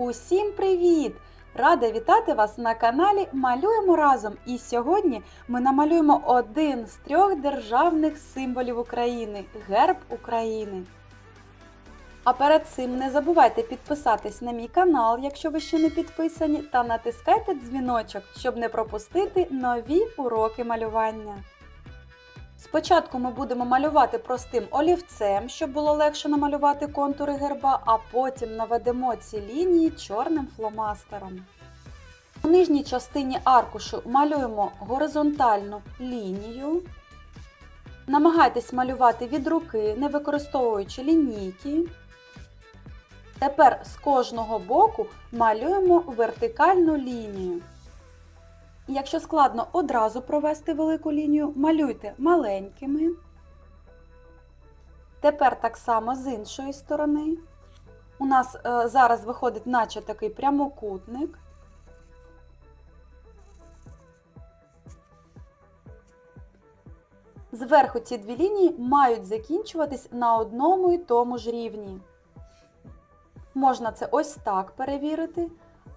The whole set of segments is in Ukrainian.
Усім привіт! Рада вітати вас на каналі Малюємо разом. І сьогодні ми намалюємо один з трьох державних символів України герб України. А перед цим не забувайте підписатись на мій канал, якщо ви ще не підписані, та натискайте дзвіночок, щоб не пропустити нові уроки малювання. Спочатку ми будемо малювати простим олівцем, щоб було легше намалювати контури герба, а потім наведемо ці лінії чорним фломастером. У нижній частині аркушу малюємо горизонтальну лінію. Намагайтесь малювати від руки, не використовуючи лінійки. Тепер з кожного боку малюємо вертикальну лінію. Якщо складно одразу провести велику лінію, малюйте маленькими. Тепер так само з іншої сторони. У нас е, зараз виходить наче такий прямокутник. Зверху ці дві лінії мають закінчуватись на одному і тому ж рівні. Можна це ось так перевірити,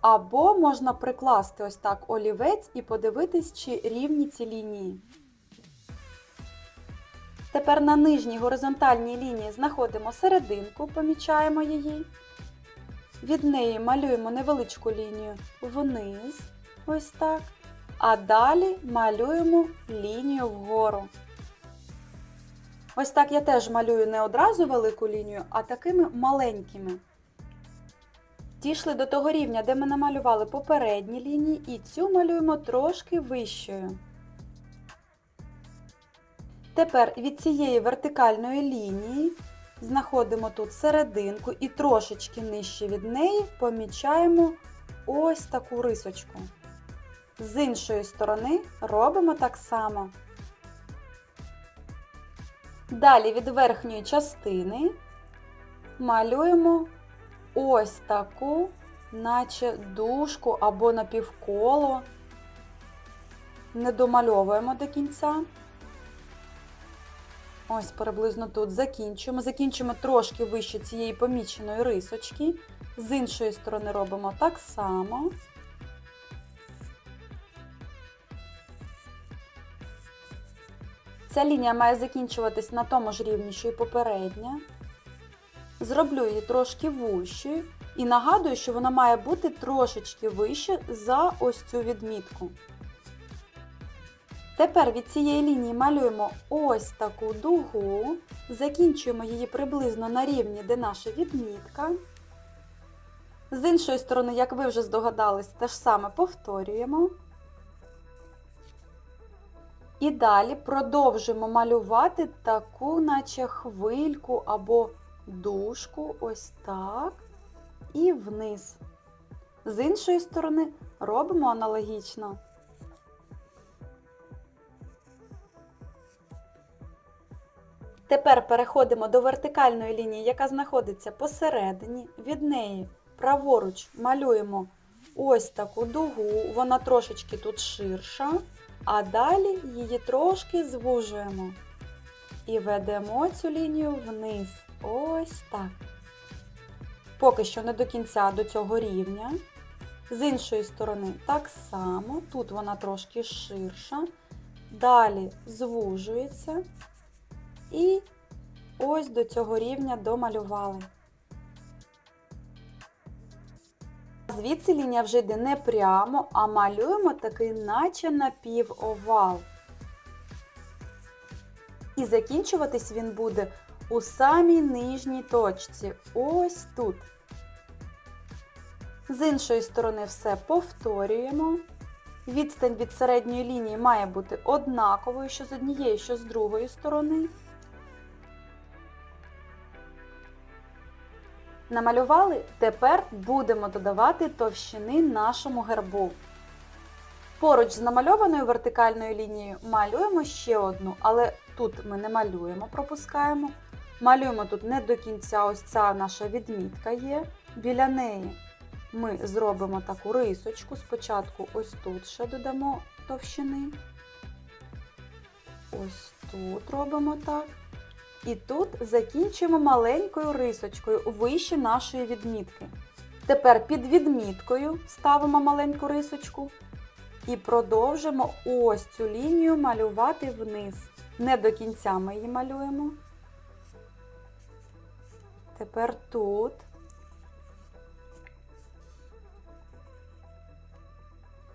або можна прикласти ось так олівець і подивитись, чи рівні ці лінії. Тепер на нижній горизонтальній лінії знаходимо серединку, помічаємо її. Від неї малюємо невеличку лінію вниз, ось так. А далі малюємо лінію вгору. Ось так я теж малюю не одразу велику лінію, а такими маленькими. Дійшли до того рівня, де ми намалювали попередні лінії, і цю малюємо трошки вищою. Тепер від цієї вертикальної лінії знаходимо тут серединку і трошечки нижче від неї помічаємо ось таку рисочку. З іншої сторони робимо так само. Далі від верхньої частини малюємо ось таку, наче дужку або напівколо. Не домальовуємо до кінця. Ось приблизно тут закінчуємо. Закінчуємо трошки вище цієї поміченої рисочки. З іншої сторони робимо так само. Ця лінія має закінчуватись на тому ж рівні, що і попередня. Зроблю її трошки вущою і нагадую, що вона має бути трошечки вище за ось цю відмітку. Тепер від цієї лінії малюємо ось таку дугу, закінчуємо її приблизно на рівні, де наша відмітка. З іншої сторони, як ви вже здогадались, те ж саме повторюємо. І далі продовжуємо малювати таку, наче хвильку або дужку, ось так, і вниз. З іншої сторони робимо аналогічно. Тепер переходимо до вертикальної лінії, яка знаходиться посередині. Від неї праворуч малюємо ось таку дугу, вона трошечки тут ширша, а далі її трошки звужуємо. І ведемо цю лінію вниз. Ось так. Поки що не до кінця до цього рівня. З іншої сторони так само. Тут вона трошки ширша. Далі звужується. І ось до цього рівня домалювали. Звідси лінія вже йде не прямо, а малюємо такий наче напівовал. І закінчуватись він буде у самій нижній точці. Ось тут. З іншої сторони все повторюємо. Відстань від середньої лінії має бути однаковою, що з однієї, що з другої сторони. Намалювали? Тепер будемо додавати товщини нашому гербу. Поруч з намальованою вертикальною лінією малюємо ще одну, але тут ми не малюємо, пропускаємо. Малюємо тут не до кінця, ось ця наша відмітка є. Біля неї ми зробимо таку рисочку. Спочатку ось тут ще додамо товщини. Ось тут робимо так. І тут закінчимо маленькою рисочкою вище нашої відмітки. Тепер під відміткою ставимо маленьку рисочку і продовжимо ось цю лінію малювати вниз. Не до кінця ми її малюємо. Тепер тут.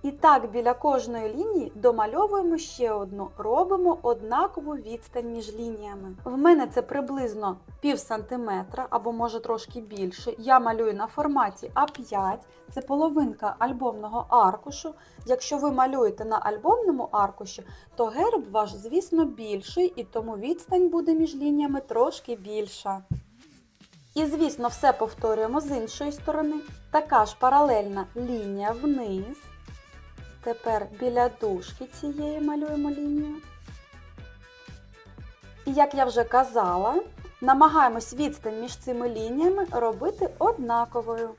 І так біля кожної лінії домальовуємо ще одну, робимо однакову відстань між лініями. В мене це приблизно пів сантиметра або може трошки більше. Я малюю на форматі А5, це половинка альбомного аркушу. Якщо ви малюєте на альбомному аркуші, то герб ваш, звісно, більший, і тому відстань буде між лініями трошки більша. І, звісно, все повторюємо з іншої сторони. Така ж паралельна лінія вниз. Тепер біля дужки цієї малюємо лінію. І як я вже казала, намагаємось відстань між цими лініями робити однаковою.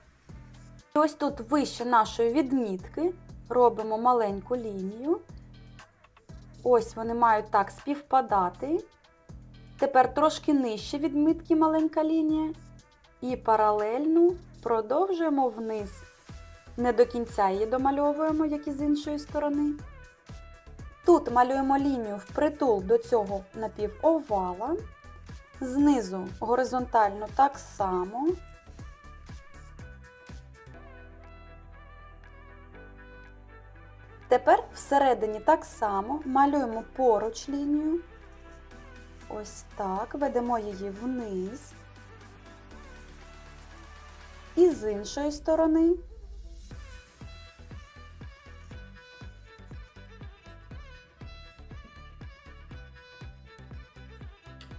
І ось тут вище нашої відмітки робимо маленьку лінію. Ось вони мають так співпадати. Тепер трошки нижче відмітки маленька лінія. І паралельну продовжуємо вниз. Не до кінця її домальовуємо, як і з іншої сторони. Тут малюємо лінію впритул до цього напівовала. Знизу горизонтально так само. Тепер всередині так само малюємо поруч лінію. Ось так, ведемо її вниз. І з іншої сторони.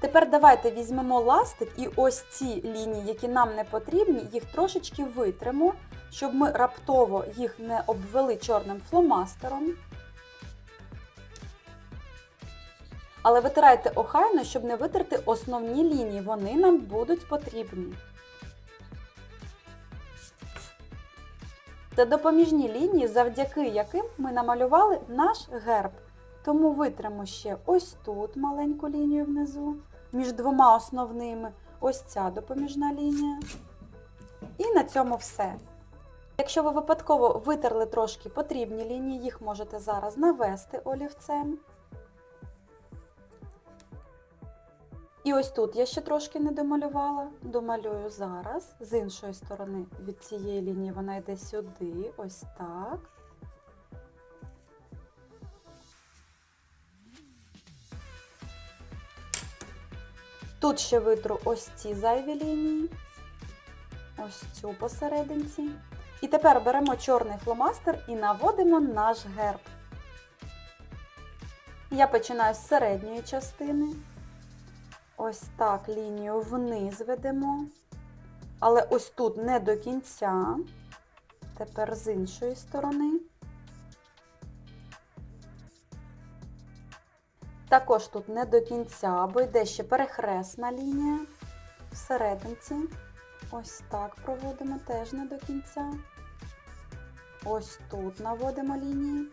Тепер давайте візьмемо ластик і ось ці лінії, які нам не потрібні, їх трошечки витримо, щоб ми раптово їх не обвели чорним фломастером. Але витирайте охайно, щоб не витерти основні лінії, вони нам будуть потрібні. Це допоміжні лінії, завдяки яким ми намалювали наш герб. Тому витримо ще ось тут маленьку лінію внизу, між двома основними, ось ця допоміжна лінія. І на цьому все. Якщо ви випадково витерли трошки потрібні лінії, їх можете зараз навести олівцем. І ось тут я ще трошки не домалювала, домалюю зараз. З іншої сторони від цієї лінії вона йде сюди, ось так. Тут ще витру ось ці зайві лінії, ось цю посерединці. І тепер беремо чорний фломастер і наводимо наш герб. Я починаю з середньої частини. Ось так лінію вниз ведемо. Але ось тут не до кінця. Тепер з іншої сторони. Також тут не до кінця, бо йде ще перехресна лінія всерединці. Ось так проводимо теж не до кінця. Ось тут наводимо лінії.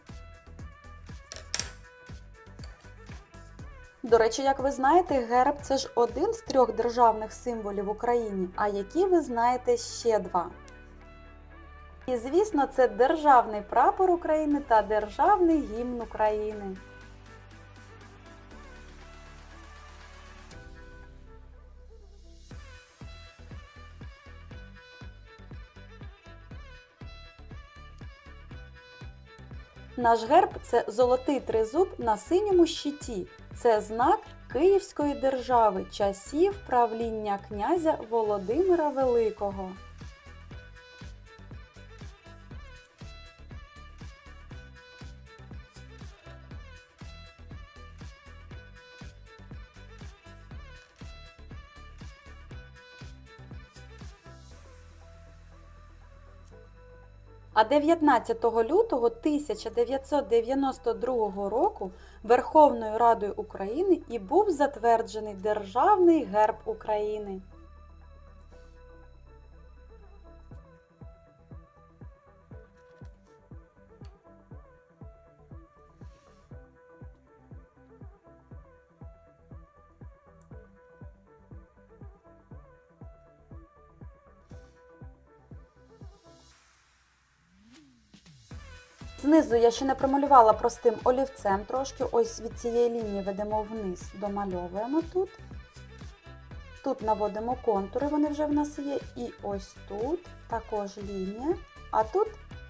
До речі, як ви знаєте, герб це ж один з трьох державних символів в Україні, а які ви знаєте ще два. І, звісно, це державний прапор України та державний гімн України. Наш герб це золотий тризуб на синьому щиті. Це знак Київської держави часів правління князя Володимира Великого. А 19 лютого 1992 року Верховною Радою України і був затверджений Державний герб України. Знизу я ще не промалювала простим олівцем трошки. Ось від цієї лінії ведемо вниз, домальовуємо тут. Тут наводимо контури, вони вже в нас є. І ось тут також лінія. А тут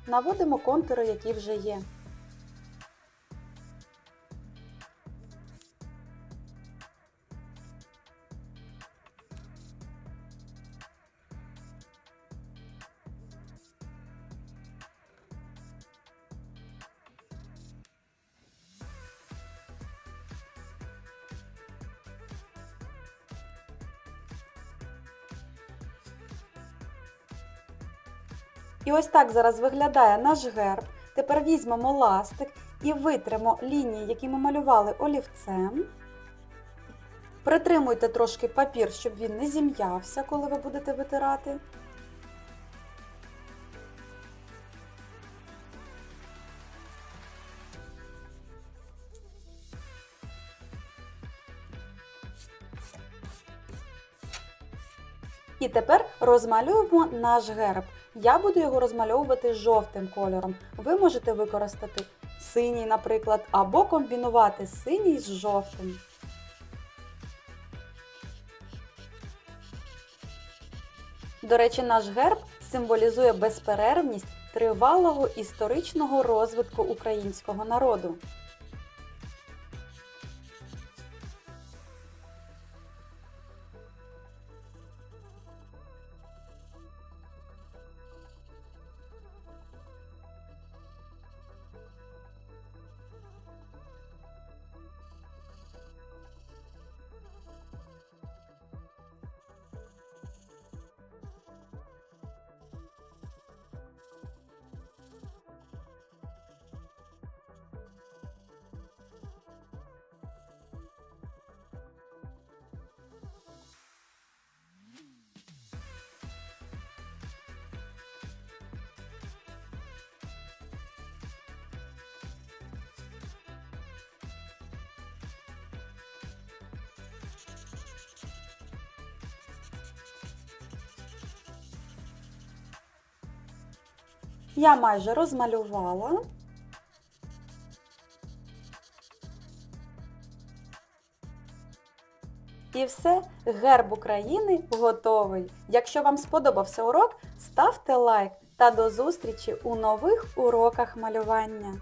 наводимо контури, які вже є. І ось так зараз виглядає наш герб. Тепер візьмемо ластик і витримо лінії, які ми малювали олівцем. Притримуйте трошки папір, щоб він не зім'явся, коли ви будете витирати. І тепер розмалюємо наш герб. Я буду його розмальовувати жовтим кольором. Ви можете використати синій, наприклад, або комбінувати синій з жовтим. До речі, наш герб символізує безперервність тривалого історичного розвитку українського народу. Я майже розмалювала. І все, герб України готовий. Якщо вам сподобався урок, ставте лайк та до зустрічі у нових уроках малювання.